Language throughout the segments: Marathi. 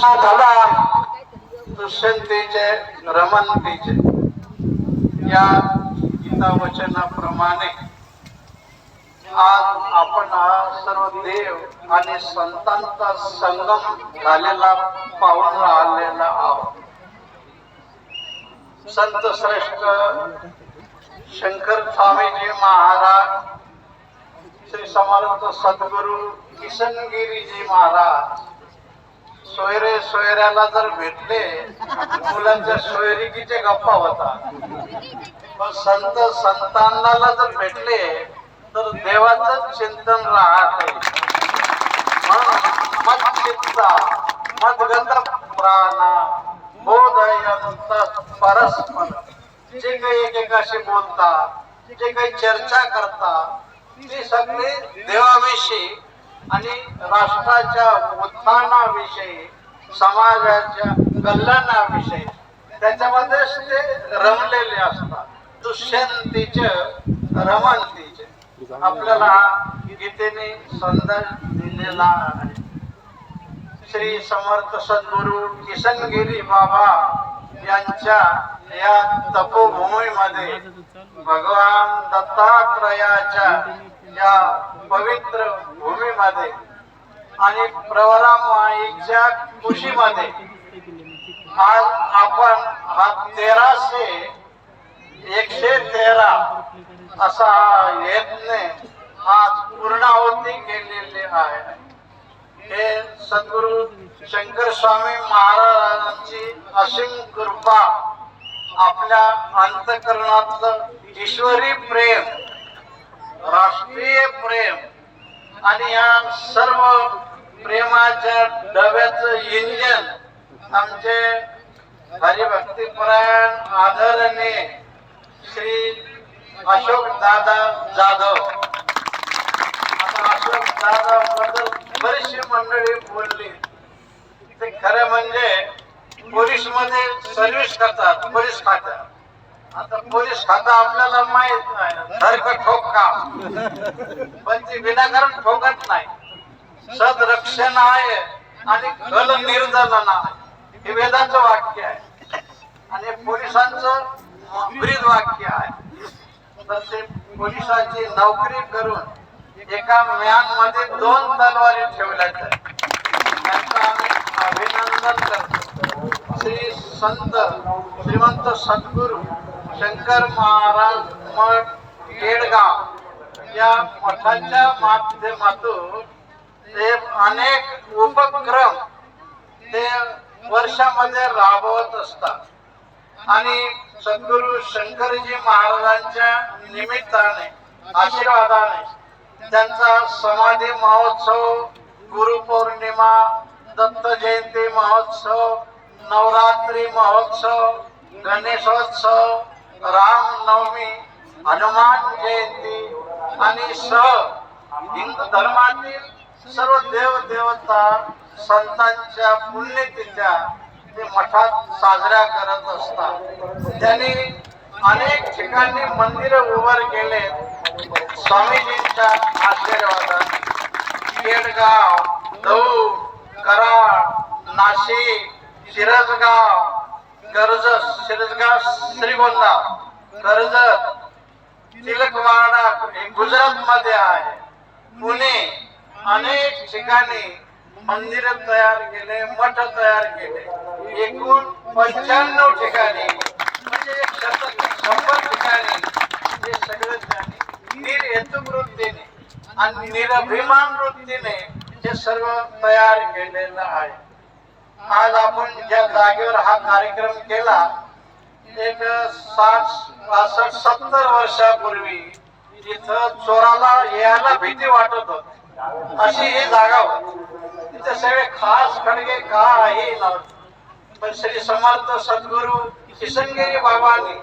झाला दुष्यंतीचे रमंतीचे. या गीता वचनाप्रमाणे आज आपण हा सर्व देव आणि संतांचा संगम झालेला पाहून राहिलेला आहोत. संत श्रेष्ठ शंकर स्वामीजी महाराज श्री समर्थ सद्गुरु किशनगिरीजी महाराज सोयरे सोयऱ्याला जर भेटले मुलांच्या सोयरिकीचे गप्पा होता. पण संत संतांना जर भेटले तर देवाच चिंतन राहते म्हणून मच्चित्ता मदगत प्राणा बोध परस्पर जे काही एकेकाशी बोलता जे काही चर्चा करता ती सगळी देवाविषयी आणि राष्ट्राच्या उत्थानाविषयी समाजाच्या कल्याणाविषयी त्याच्यामध्येच ते रमलेले असतात. दुष्यंतीचे रमंतीचे. आपल्याला गीतेने संदेश दिलेला आहे. श्री समर्थ सद्गुरु किशनगिरी बाबा यांच्या या तपोभूमीमध्ये भगवान दत्तात्रयाच्या या पवित्र भूमीमध्ये आणि प्रवरा माईच्या कुशीमध्ये. आज आपण हा तेराशे एकशे तेरा असा यज्ञ आज पूर्णावती केलेले आहे. हे सद्गुरु शंकर स्वामी महाराजांची असीम कृपा आपल्या अंतकरणातलं ईश्वरी प्रेम राष्ट्रीय प्रेम. आणि या सर्व प्रेमाच्या डब्याचं इंजन आमचे हरिभक्तीपरायण आदरणीय श्री अशोक दादा जाधव. आता अशोक दादा बद्दल बरीचशी मंडळी बोलली. ते खरं म्हणजे पोलीसमध्ये सर्व्हिस करतात पोलीस खात्यात. आता पोलीस खाता आपल्याला माहीत नाही. ठोक ठोका पण ती विनाकारण ठोकत नाही. सदरक्षण आहे आणि कल निर्जलन. हे वेदांचं वाक्य आहे. आणि पोलिसांचं वाक्य आहे. तर ते पोलिसाची नोकरी करून एका म्यानमध्ये दोन तलवारी ठेवल्या त्यांचं आम्ही अभिनंदन करतो. श्री संत श्रीमंत सद्गुरु शंकर महाराज मठ केडगाव या मठाच्या माध्यमातून ते अनेक उपक्रम ते वर्षामध्ये राबवत असतात. आणि सद्गुरु शंकरजी महाराजांच्या निमित्ताने आशीर्वादाने त्यांचा समाधी महोत्सव गुरुपौर्णिमा दत्त जयंती महोत्सव नवरात्री महोत्सव गणेशोत्सव रामनवमी हनुमान जयंती आणि सह हिंदू धर्मातील सर्व देव देवता संतांच्या पुण्यतिथ्या ते मठात साजऱ्या करत असतात. त्यांनी अनेक ठिकाणी मंदिर उभार केले स्वामीजींच्या आशीर्वादात केडगाव दौंड कराड नाशिक शिरसगाव कर्जत शिरसगाव श्रीगोंदा. कर्जत तिलकवाडा गुजरात मध्ये आहे. पुणे अनेक ठिकाणी मंदिर तयार केले मठ तयार केले. एकूण पंच्याण्णव ठिकाणी म्हणजे शंभर ठिकाणी हे सगळे त्यांनी निर्हेतुवृत्तीने आणि निरभिमान वृत्तीने हे सर्व तयार केलेलं आहे. आज आपण ज्या जागेवर हा कार्यक्रम केला एक साठ पासष्ट सत्तर वर्षापूर्वी इथं चोराला यायला भीती वाटत होत. अशी ही जागा होती. तिथे सगळे खास खडगे का आहे पण श्री समर्थ सद्गुरु किशनगिरी बाबांनी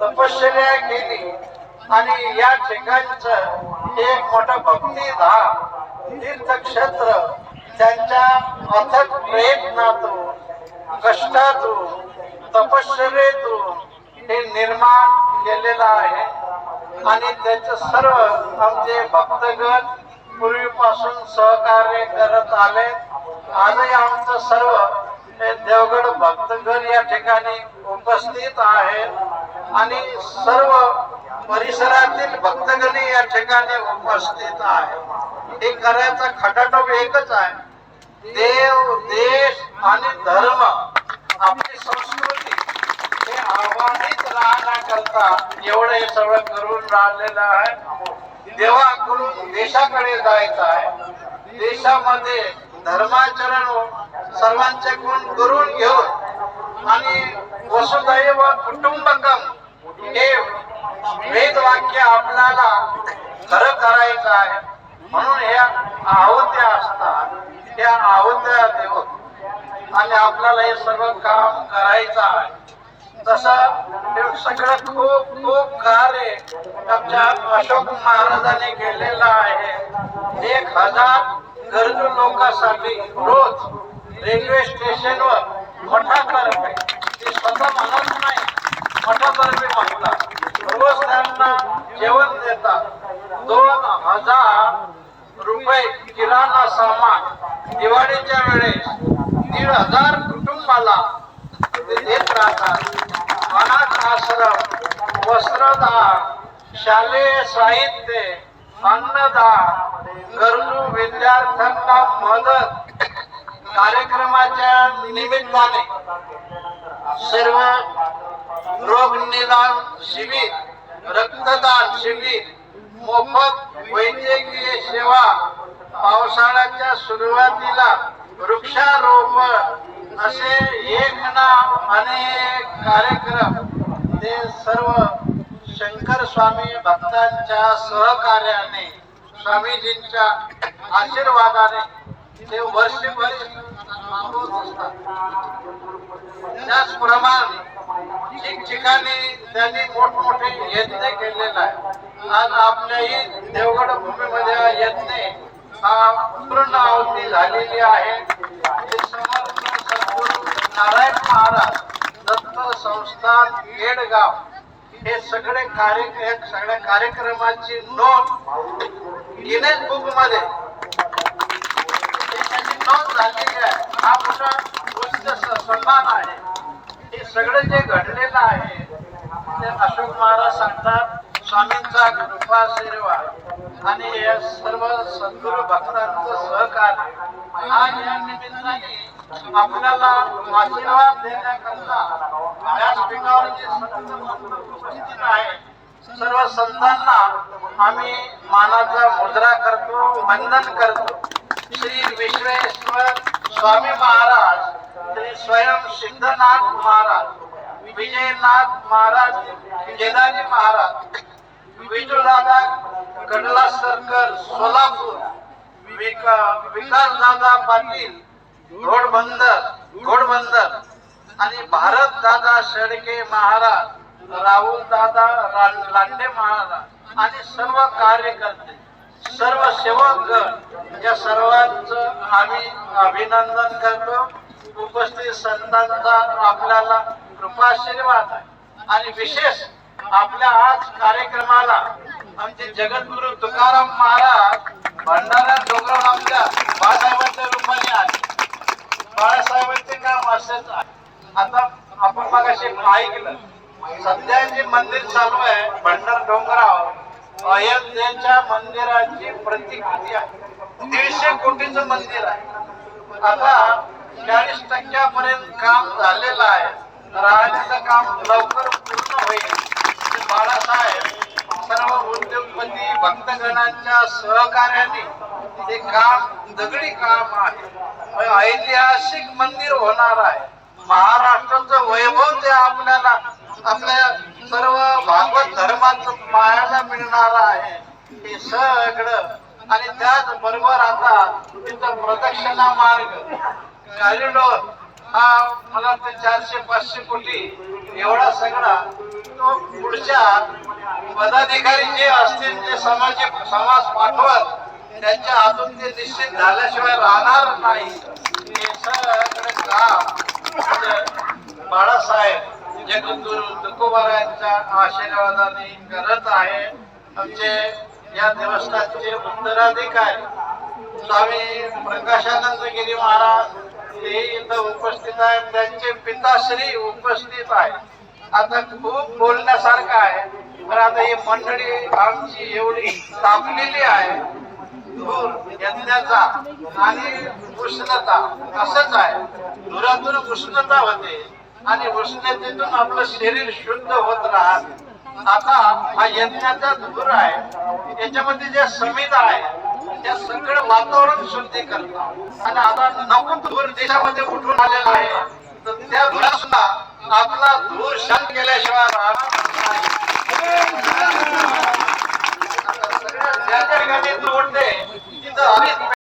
तपश्चर्या केली. आणि या ठिकाणचं एक मोठं भक्ती भक्तिधाम तीर्थक्षेत्र त्यांच्या अथक प्रयत्नातून कष्टातून तपश्चर्येतून हे निर्माण केलेलं आहे. आणि त्याचे सर्व आमचे भक्तगण पूर्वीपासून सहकार्य करत आले. आजही आमचं सर्व हे देवगड भक्तगण या ठिकाणी उपस्थित आहेत. आणि सर्व परिसरातील भक्तगणी या ठिकाणी उपस्थित आहे हे करायचा खटाटोप एकच आहे. देव देश आणि धर्म आपली संस्कृती हे आव्हानित राहण्याकरता एवढं हे सगळं करून राहिलेलं आहे. देवाकडून देशाकडे जायचं आहे. देशामध्ये धर्माचरण हो, सर्वांचे गुण करून घेऊन आणि वसुदैव कुटुंबकम हे वेद वाक्य आपल्याला खरं करायचं आहे. म्हणून ह्या आहुत्या असतात. त्या आहुत्या देव. आणि आपल्याला हे सर्व काम करायचं आहे. तसं सगळं खूप खूप कार्य आमच्या अशोक महाराजांनी केलेलं आहे. एक हजार गरजू लोकांसाठी रोज रेल्वे स्टेशनवर मठातर्फे ते स्वतः म्हणत नाही मठातर्फे म्हणतात रोज त्यांना जेवण देतात दोन हजार रुपये किराणा सामान दिवाळीच्या वेळेस दीड हजार कुटुंबाला देत राहतात अनाथ आश्रम वस्त्रदान शालेय साहित्य अन्नदान गरजू विद्यार्थ्यांना मदत कार्यक्रमाच्या निमित्ताने सर्व रोग निदान शिबिर रक्तदान शिबिर मोफत वैद्यकीय सेवा पावसाळ्याच्या सुरुवातीला वृक्षारोपण असे एक ना अनेक कार्यक्रम ते सर्व शंकर स्वामी भक्तांच्या सहकार्याने स्वामीजींच्या आशीर्वादाने ते वर्षभर त्याचप्रमाणे ठिकठिकाणी त्यांनी मोठमोठे यज्ञ केलेला आहे आज आपल्याही देवगड भूमीमध्ये यज्ञ हा पूर्ण आवती झालेली आहे. नारायण महाराज दत्त संस्थान येडगाव हे सगळे कार्य सगळ्या कार्यक्रमाची नोंद गिनेस बुकमध्ये नोंद झालेली आहे. हा मोठा उच्च सन्मान आहे. हे सगळं जे घडलेलं आहे ते अशोक महाराज सांगतात. स्वामींचा कृपा कृपाशीर्वाद आणि या सर्व सद्गुरू भक्तांचं सहकार्य. आज या निमित्ताने आपल्याला आशीर्वाद देण्याकरता व्यासपीठावर जे संत उपस्थित आहे सर्व संतांना आम्ही मानाचा मुद्रा करतो वंदन करतो. श्री विश्वेश्वर स्वामी महाराज श्री स्वयं सिद्धनाथ महाराज विजयनाथ महाराज केदारी महाराज विजूदादा कडला सरकर सोलापूर विका विकास दादा पाटील घोडबंदर घोडबंदर आणि भारत दादा शेडके महाराज राहुल दादा लांडे महाराज आणि सर्व कार्यकर्ते सर्व सेवक गण या सर्वांचं आम्ही अभिनंदन करतो. उपस्थित संतांचा आपल्याला कृपाशीर्वाद आहे. आणि विशेष आपल्या आज कार्यक्रमाला आमचे जगद्गुरु तुकाराम महाराज भंडारा डोंगरावर आमच्या बाळासाहेबांच्या रूपाने आले बाळासाहेबांचे काम असेच आहे. आता आपण मगाशी ऐकलं सध्या जे मंदिर चालू आहे भंडार डोंगरावर. अयोध्येच्या मंदिराची प्रतिकृती आहे. दीडशे कोटीचं मंदिर आहे. आता चाळीस टक्क्यापर्यंत काम झालेलं आहे. राहण्याचं काम लवकर पूर्ण होईल. बाळासाहेब सर्व उद्योगपती भक्तगणांच्या सहकार्याने ते काम दगडी काम आहे. ऐतिहासिक मंदिर होणार आहे. महाराष्ट्राचं वैभव ते आपल्याला आपल्या सर्व भागवत धर्माचं पाहायला मिळणार आहे. हे सगळं आणि त्याच बरोबर आता तिथं प्रदक्षिणा मार्ग. कॉरिडोर हा मला ते चारशे पाचशे कोटी एवढा सगळा तो पुढच्या पदाधिकारी जे असतील ते समाज समाज पाठवत त्यांच्या हातून ते निश्चित झाल्याशिवाय राहणार नाही. हे काम. म्हणजे बाळासाहेब जगद्गुरु तुकोबारायांच्या आशीर्वादाने करत आहे आमचे या देवस्थानचे उत्तराधिकारी स्वामी प्रकाशानंद गिरी महाराज हे इथं उपस्थित आहे आहेत. त्यांचे पिताश्री उपस्थित आहे आता खूप बोलण्यासारखं आहे. पण आता ही मंडळी आमची एवढी तापलेली आहे. धूर यज्ञाचा आणि उष्णता असंच आहे. धुरातून उष्णता होते आणि उष्णतेतून आपलं शरीर शुद्ध होत राहते. आता हा यज्ञाचा धूर आहे याच्यामध्ये जे संविधा आहे त्या सगळं वातावरण शुद्धी करतात आणि आता नको धूर देशामध्ये उठून आलेला आहे. तर त्या धुरा आपला धूर शांत केल्याशिवाय राहणार सगळ्या ज्या ज्या ठिकाणी धूर तिथं अनेक